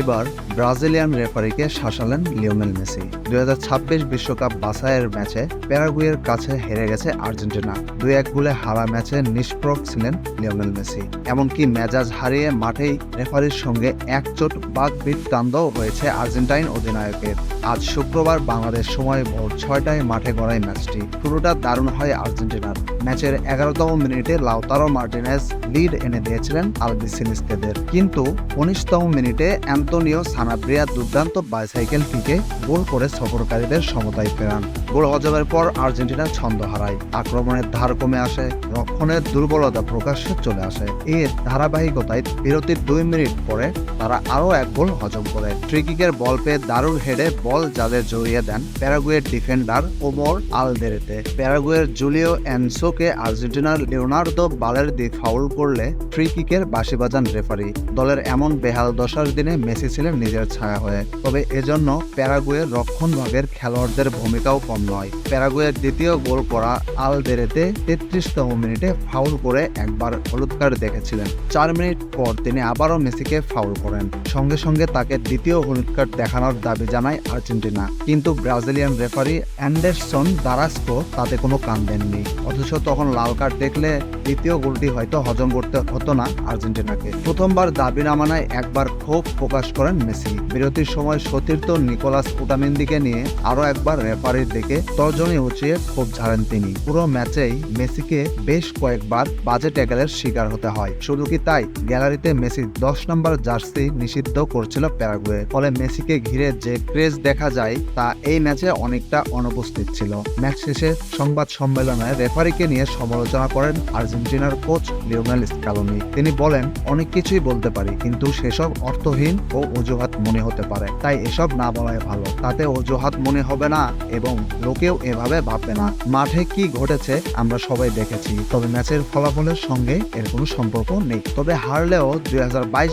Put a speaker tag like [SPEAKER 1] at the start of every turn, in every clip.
[SPEAKER 1] এবার ব্রাজিলিয়ান রেফারিকে শাসালেন লিওনেল মেসি। দুই বিশ্বকাপ বাছাইয়ের ম্যাচে প্যারাগুয়ের কাছে হেরে গেছে আর্জেন্টিনা। দুই এক গোলে হারা ম্যাচে নিষ্প্রক ছিলেন লিওনেল মেসি। এমনকি মেজাজ হারিয়ে মাঠেই রেফারির সঙ্গে একচোট বাঘ বৃত্তান্তও হয়েছে আর্জেন্টাইন অধিনায়কের। আজ শুক্রবার বাংলাদেশ সময় ভোর ছয়টায় মাঠে গড়ায় ম্যাচটি। শুরুটা দারুণ হয় আর্জেন্টিনার। ম্যাচের এগারোতম মিনিটে লাউতারো মার্টিনেজ লিড এনে দিয়েছিলেন আলবিসিলিস্তেদের কিন্তু উনিশতম মিনিটে অ্যান্তোনিও সানাব্রিয়া দুর্দান্ত বাইসাইকেল থেকে গোল করে সফরকারীদের সমতায় ফেরান। গোল হজমের পর আর্জেন্টিনা ছন্দ হারায়। আক্রমণের ধার কমে আসে, রক্ষণের দুর্বলতা প্রকাশ্যে চলে আসে। এর ধারাবাহিকতায় বিরতির দুই মিনিট পরে তারা আরও এক গোল হজম করে। ফ্রিকিকের বল পেয়ে দারুণ হেডে বল যাদের জড়িয়ে দেন প্যারাগুয়ের ডিফেন্ডার ওমর আলদেরেতে। প্যারাগুয়ের জুলিও এনসোকে আর্জেন্টিনার লিওনার্দো বালের দিয়ে ফাউল করলে ফ্রি কিকের বাঁশি বাজান রেফারি দলের এমন বেহাল দশার দিনে মেসি ছিলেন নিজের ছায়া হয়ে। তবে এজন্য প্যারাগুয়ের রক্ষণ ভাগের খেলোয়াড়দের ভূমিকাও কম নয়। প্যারাগুয়ের দ্বিতীয় গোল করা আলদেরেতে তেত্রিশতম মিনিটে ফাউল করে একবার হলুদ কার্ড দেখেছিলেন। চার মিনিট পর তিনি আবারও মেসিকে ফাউল করেন। সঙ্গে সঙ্গে তাকে দ্বিতীয় হলুদ কার্ড দেখানোর দাবি জানায় আর্জেন্টিনা কিন্তু ব্রাজিলিয়ান রেফারি অ্যান্ডারসন দারাস্কো তাতে কোনো কান দেননি। অথচ তখন লাল কার্ড দেখলে দ্বিতীয় গোলটি হয়তো হজম করতে হতো না আর্জেন্টিনাকে। প্রথমবার দাবি না মানায় একবার ক্ষোভ প্রকাশ করেন মেসি। বিরতির সময় সতীর্থ নিকোলাস উটামেন্দিকে নিয়ে আরও একবার রেফারির দিকে তর্জনী উঁচিয়ে ক্ষোভ ঝাড়েন তিনি। পুরো ম্যাচেই মেসিকে বেশ কয়েকবার বাজে ট্যাকেলের শিকার হতে হয়। শুধু কি তাই? গ্যালারিতে মেসি দশ নম্বর জার্সি নিষিদ্ধ করছিল প্যারাগুয়ে। ফলে মেসিকে ঘিরে যে ক্রেজ দেখা যায় তা এই ম্যাচে অনেকটা অনুপস্থিত ছিল। ম্যাচ শেষে সংবাদ সম্মেলনে রেফারিকে নিয়ে সমালোচনা করেন আর্জেন্টিনার কোচ লিওনেল স্কালোনি। তিনি বলেন, অনেক কিছুই বলতে পারি, কিন্তু সেসব অর্থহীন ও অজুহাত মনে হতে পারে। তাই এসব না বলাই ভালো। তাতে অজুহাত মনে হবে না এবং লোকেও এভাবে ভাববে না। মাঠে কি ঘটেছে আমরা সবাই দেখেছি। তবে ম্যাচের ফলাফলের সঙ্গে এর কোনো সম্পর্ক নেই। তবে হারলেও দুই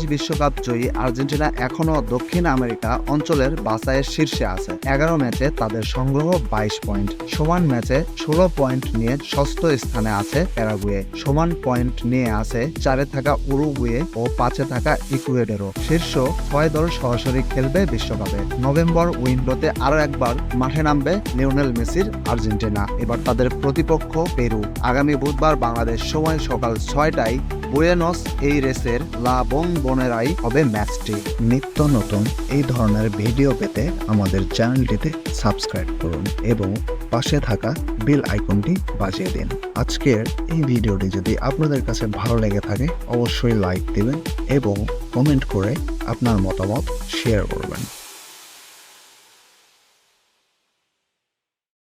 [SPEAKER 1] বিশ্বকাপ জয়ী আর্জেন্টিনা এখনও দক্ষিণ আমেরিকা অঞ্চলের বাছাইয়ের শীর্ষে আছে। এগারো ম্যাচে তাদের সংগ্রহ বাইশ পয়েন্ট। সমান ম্যাচে ষোলো পয়েন্ট নিয়ে ষষ্ঠ স্থানে আছে প্যারাগুয়ে। সমান পয়েন্ট নিয়ে আছে চারে থাকা উরুগুয়ে ও পাঁচে থাকা ইকুয়েডেরও। শীর্ষ ছয় দল সরাসরি খেলবে বিশ্বকাপে। নভেম্বর উইন্ডোতে আরও একবার মাঠে নামবে লিওনেল মেসির আর্জেন্টিনা। এবার তাদের প্রতিপক্ষ পেরু। আগামী বুধবার বাংলাদেশ সময় সকাল ছয়টায় বুয়েনস এই রেসের লা বং বনেরাই হবে ম্যাচটি। নিত্য নতুন এই ধরনের ভিডিও পেতে আমাদের চ্যানেলটিতে সাবস্ক্রাইব করুন এবং পাশে থাকা বেল আইকনটি বাজিয়ে দিন। আজকের এই ভিডিওটি যদি আপনাদের কাছে ভালো লেগে থাকে, অবশ্যই লাইক দিবেন এবং কমেন্ট করে আপনার মতামত শেয়ার করবেন।